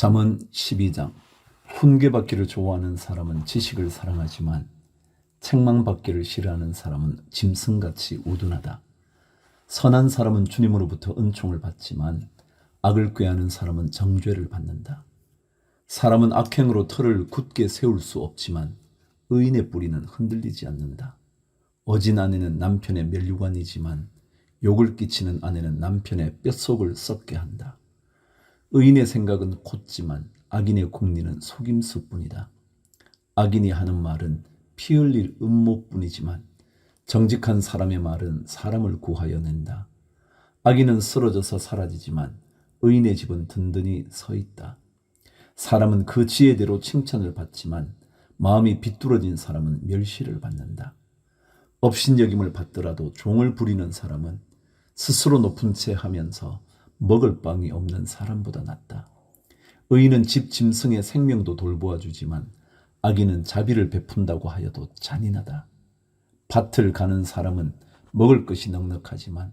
잠언 12장 훈계받기를 좋아하는 사람은 지식을 사랑하지만 책망받기를 싫어하는 사람은 짐승같이 우둔하다. 선한 사람은 주님으로부터 은총을 받지만 악을 꾀하는 사람은 정죄를 받는다. 사람은 악행으로 털을 굳게 세울 수 없지만 의인의 뿌리는 흔들리지 않는다. 어진 아내는 남편의 멸류관이지만 욕을 끼치는 아내는 남편의 뼛속을 썩게 한다. 의인의 생각은 곧지만 악인의 궁리는 속임수뿐이다. 악인이 하는 말은 피 흘릴 음모뿐이지만 정직한 사람의 말은 사람을 구하여 낸다. 악인은 쓰러져서 사라지지만 의인의 집은 든든히 서 있다. 사람은 그 지혜대로 칭찬을 받지만 마음이 비뚤어진 사람은 멸시를 받는다. 업신여김을 받더라도 종을 부리는 사람은 스스로 높은 채 하면서 먹을 빵이 없는 사람보다 낫다. 의인은 집 짐승의 생명도 돌보아 주지만 악인은 자비를 베푼다고 하여도 잔인하다. 밭을 가는 사람은 먹을 것이 넉넉하지만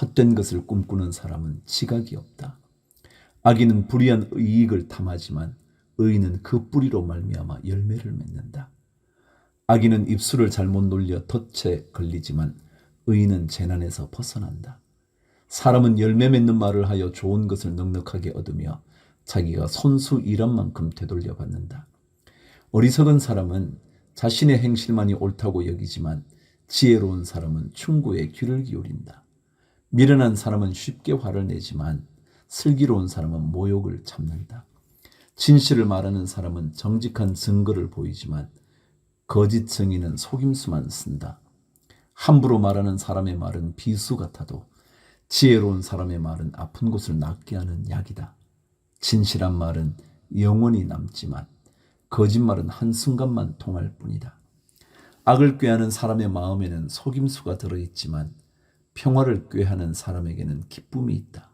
헛된 것을 꿈꾸는 사람은 지각이 없다. 악인은 불의한 이익을 탐하지만 의인은 그 뿌리로 말미암아 열매를 맺는다. 악인은 입술을 잘못 놀려 덫에 걸리지만 의인은 재난에서 벗어난다. 사람은 열매 맺는 말을 하여 좋은 것을 넉넉하게 얻으며 자기가 손수 일한 만큼 되돌려 받는다. 어리석은 사람은 자신의 행실만이 옳다고 여기지만 지혜로운 사람은 충고에 귀를 기울인다. 미련한 사람은 쉽게 화를 내지만 슬기로운 사람은 모욕을 참는다. 진실을 말하는 사람은 정직한 증거를 보이지만 거짓 증인은 속임수만 쓴다. 함부로 말하는 사람의 말은 비수 같아도 지혜로운 사람의 말은 아픈 곳을 낫게 하는 약이다. 진실한 말은 영원히 남지만 거짓말은 한순간만 통할 뿐이다. 악을 꾀하는 사람의 마음에는 속임수가 들어있지만 평화를 꾀하는 사람에게는 기쁨이 있다.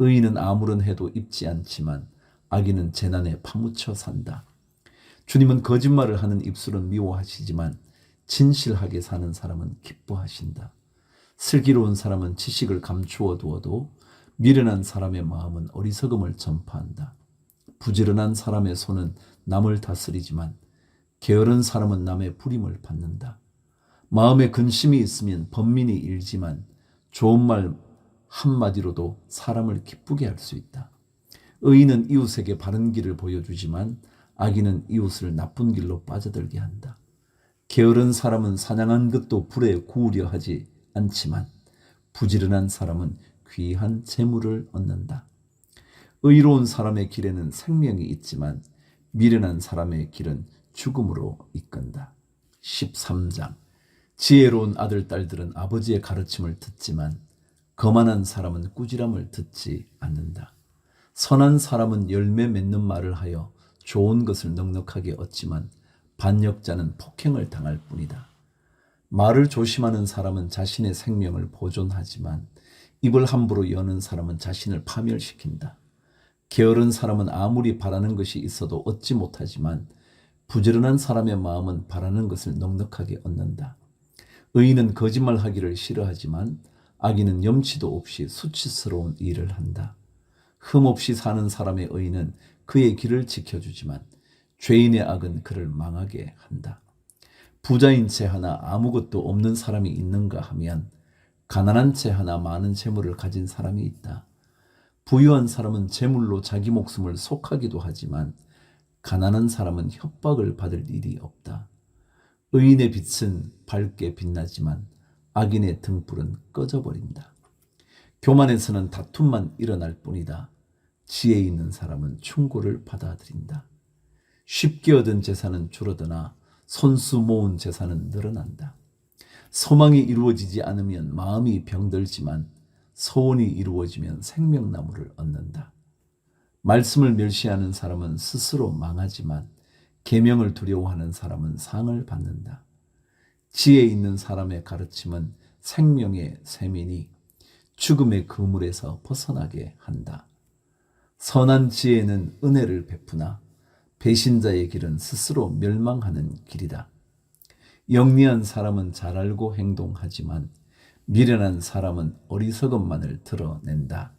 의인은 아무런 해도 입지 않지만 악인은 재난에 파묻혀 산다. 주님은 거짓말을 하는 입술은 미워하시지만 진실하게 사는 사람은 기뻐하신다. 슬기로운 사람은 지식을 감추어 두어도 미련한 사람의 마음은 어리석음을 전파한다. 부지런한 사람의 손은 남을 다스리지만 게으른 사람은 남의 부림을 받는다. 마음에 근심이 있으면 번민이 일지만 좋은 말 한마디로도 사람을 기쁘게 할 수 있다. 의인은 이웃에게 바른 길을 보여주지만 악인은 이웃을 나쁜 길로 빠져들게 한다. 게으른 사람은 사냥한 것도 불에 구우려 하지 않지만 부지런한 사람은 귀한 재물을 얻는다. 의로운 사람의 길에는 생명이 있지만 미련한 사람의 길은 죽음으로 이끈다. 13장 지혜로운 아들 딸들은 아버지의 가르침을 듣지만 거만한 사람은 꾸지람을 듣지 않는다. 선한 사람은 열매 맺는 말을 하여 좋은 것을 넉넉하게 얻지만 반역자는 폭행을 당할 뿐이다. 말을 조심하는 사람은 자신의 생명을 보존하지만 입을 함부로 여는 사람은 자신을 파멸시킨다. 게으른 사람은 아무리 바라는 것이 있어도 얻지 못하지만 부지런한 사람의 마음은 바라는 것을 넉넉하게 얻는다. 의인은 거짓말하기를 싫어하지만 악인은 염치도 없이 수치스러운 일을 한다. 흠 없이 사는 사람의 의인은 그의 길을 지켜주지만 죄인의 악은 그를 망하게 한다. 부자인 채 하나 아무것도 없는 사람이 있는가 하면 가난한 채 하나 많은 재물을 가진 사람이 있다. 부유한 사람은 재물로 자기 목숨을 속하기도 하지만 가난한 사람은 협박을 받을 일이 없다. 의인의 빛은 밝게 빛나지만 악인의 등불은 꺼져버린다. 교만에서는 다툼만 일어날 뿐이다. 지혜 있는 사람은 충고를 받아들인다. 쉽게 얻은 재산은 줄어드나 손수 모은 재산은 늘어난다. 소망이 이루어지지 않으면 마음이 병들지만 소원이 이루어지면 생명나무를 얻는다. 말씀을 멸시하는 사람은 스스로 망하지만 계명을 두려워하는 사람은 상을 받는다. 지혜 있는 사람의 가르침은 생명의 세민이 죽음의 그물에서 벗어나게 한다. 선한 지혜는 은혜를 베푸나 배신자의 길은 스스로 멸망하는 길이다. 영리한 사람은 잘 알고 행동하지만 미련한 사람은 어리석음만을 드러낸다.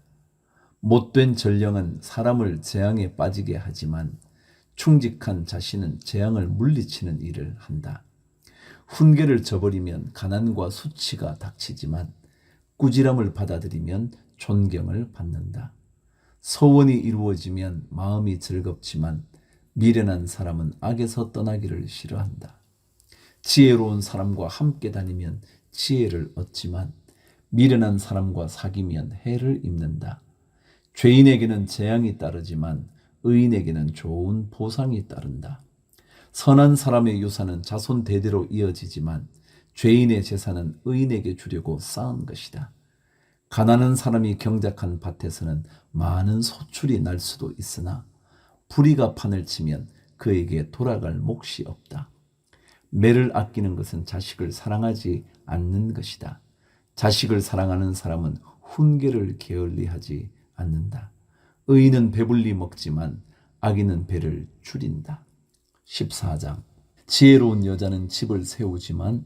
못된 전령은 사람을 재앙에 빠지게 하지만 충직한 자신은 재앙을 물리치는 일을 한다. 훈계를 저버리면 가난과 수치가 닥치지만 꾸지람을 받아들이면 존경을 받는다. 소원이 이루어지면 마음이 즐겁지만 미련한 사람은 악에서 떠나기를 싫어한다. 지혜로운 사람과 함께 다니면 지혜를 얻지만 미련한 사람과 사귀면 해를 입는다. 죄인에게는 재앙이 따르지만 의인에게는 좋은 보상이 따른다. 선한 사람의 유산은 자손 대대로 이어지지만 죄인의 재산은 의인에게 주려고 쌓은 것이다. 가난한 사람이 경작한 밭에서는 많은 소출이 날 수도 있으나 불의가 판을 치면 그에게 돌아갈 몫이 없다. 매를 아끼는 것은 자식을 사랑하지 않는 것이다. 자식을 사랑하는 사람은 훈계를 게을리하지 않는다. 의인은 배불리 먹지만 악인은 배를 줄인다. 14장 지혜로운 여자는 집을 세우지만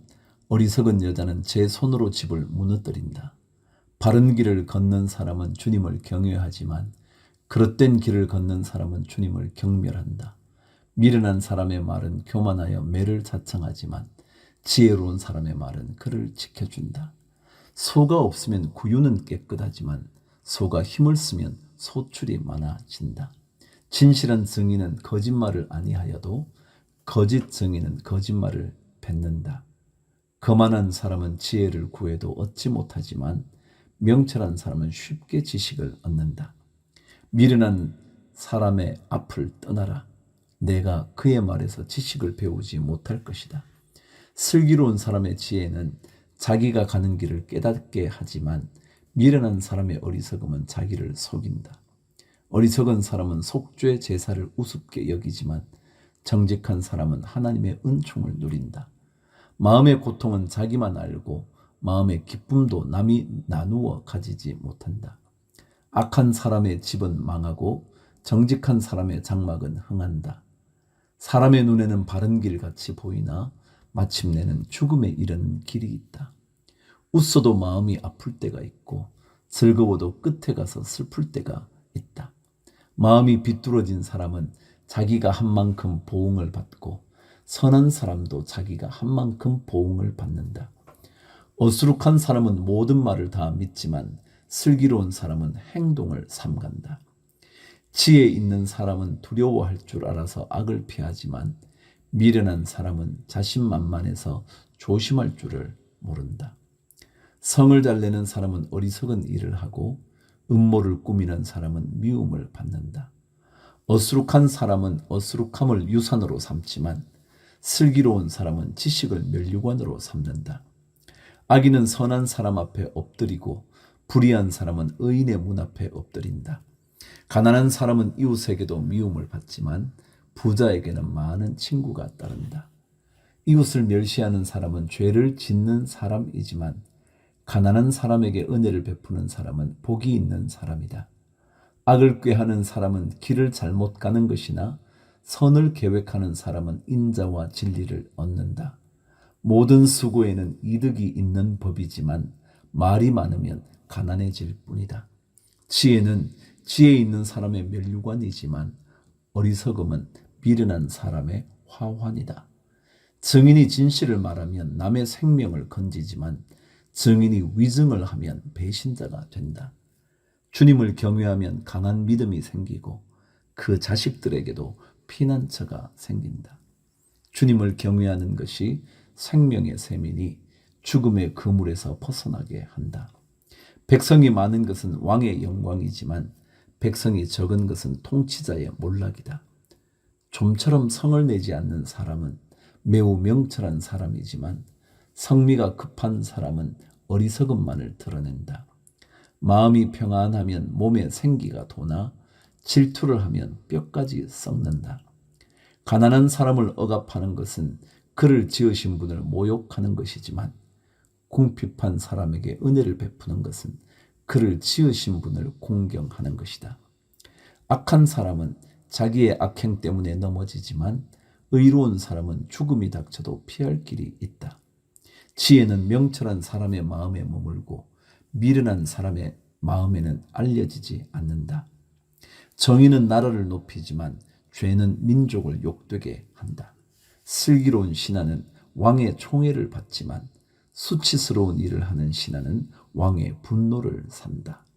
어리석은 여자는 제 손으로 집을 무너뜨린다. 바른 길을 걷는 사람은 주님을 경외하지만 그릇된 길을 걷는 사람은 주님을 경멸한다. 미련한 사람의 말은 교만하여 매를 자청하지만 지혜로운 사람의 말은 그를 지켜준다. 소가 없으면 구유는 깨끗하지만 소가 힘을 쓰면 소출이 많아진다. 진실한 증인은 거짓말을 아니하여도 거짓 증인은 거짓말을 뱉는다. 거만한 사람은 지혜를 구해도 얻지 못하지만 명철한 사람은 쉽게 지식을 얻는다. 미련한 사람의 앞을 떠나라. 내가 그의 말에서 지식을 배우지 못할 것이다. 슬기로운 사람의 지혜는 자기가 가는 길을 깨닫게 하지만 미련한 사람의 어리석음은 자기를 속인다. 어리석은 사람은 속죄 제사를 우습게 여기지만 정직한 사람은 하나님의 은총을 누린다. 마음의 고통은 자기만 알고 마음의 기쁨도 남이 나누어 가지지 못한다. 악한 사람의 집은 망하고 정직한 사람의 장막은 흥한다. 사람의 눈에는 바른 길 같이 보이나 마침내는 죽음에 이르는 길이 있다. 웃어도 마음이 아플 때가 있고 즐거워도 끝에 가서 슬플 때가 있다. 마음이 비뚤어진 사람은 자기가 한 만큼 보응을 받고 선한 사람도 자기가 한 만큼 보응을 받는다. 어수룩한 사람은 모든 말을 다 믿지만 슬기로운 사람은 행동을 삼간다. 지혜 있는 사람은 두려워할 줄 알아서 악을 피하지만 미련한 사람은 자신만만해서 조심할 줄을 모른다. 성을 잘 내는 사람은 어리석은 일을 하고 음모를 꾸미는 사람은 미움을 받는다. 어수룩한 사람은 어수룩함을 유산으로 삼지만 슬기로운 사람은 지식을 멸류관으로 삼는다. 악인은 선한 사람 앞에 엎드리고 불의한 사람은 의인의 문 앞에 엎드린다. 가난한 사람은 이웃에게도 미움을 받지만 부자에게는 많은 친구가 따른다. 이웃을 멸시하는 사람은 죄를 짓는 사람이지만 가난한 사람에게 은혜를 베푸는 사람은 복이 있는 사람이다. 악을 꾀하는 사람은 길을 잘못 가는 것이나 선을 계획하는 사람은 인자와 진리를 얻는다. 모든 수고에는 이득이 있는 법이지만 말이 많으면 가난해질 뿐이다. 지혜는 지혜 있는 사람의 멸류관이지만 어리석음은 미련한 사람의 화환이다. 증인이 진실을 말하면 남의 생명을 건지지만 증인이 위증을 하면 배신자가 된다. 주님을 경외하면 강한 믿음이 생기고 그 자식들에게도 피난처가 생긴다. 주님을 경외하는 것이 생명의 셈이니 죽음의 그물에서 벗어나게 한다. 백성이 많은 것은 왕의 영광이지만 백성이 적은 것은 통치자의 몰락이다. 좀처럼 성을 내지 않는 사람은 매우 명철한 사람이지만 성미가 급한 사람은 어리석음만을 드러낸다. 마음이 평안하면 몸에 생기가 도나 질투를 하면 뼈까지 썩는다. 가난한 사람을 억압하는 것은 그를 지으신 분을 모욕하는 것이지만 궁핍한 사람에게 은혜를 베푸는 것은 그를 지으신 분을 공경하는 것이다. 악한 사람은 자기의 악행 때문에 넘어지지만 의로운 사람은 죽음이 닥쳐도 피할 길이 있다. 지혜는 명철한 사람의 마음에 머물고 미련한 사람의 마음에는 알려지지 않는다. 정의는 나라를 높이지만 죄는 민족을 욕되게 한다. 슬기로운 신하는 왕의 총애를 받지만 수치스러운 일을 하는 신하는 왕의 분노를 산다.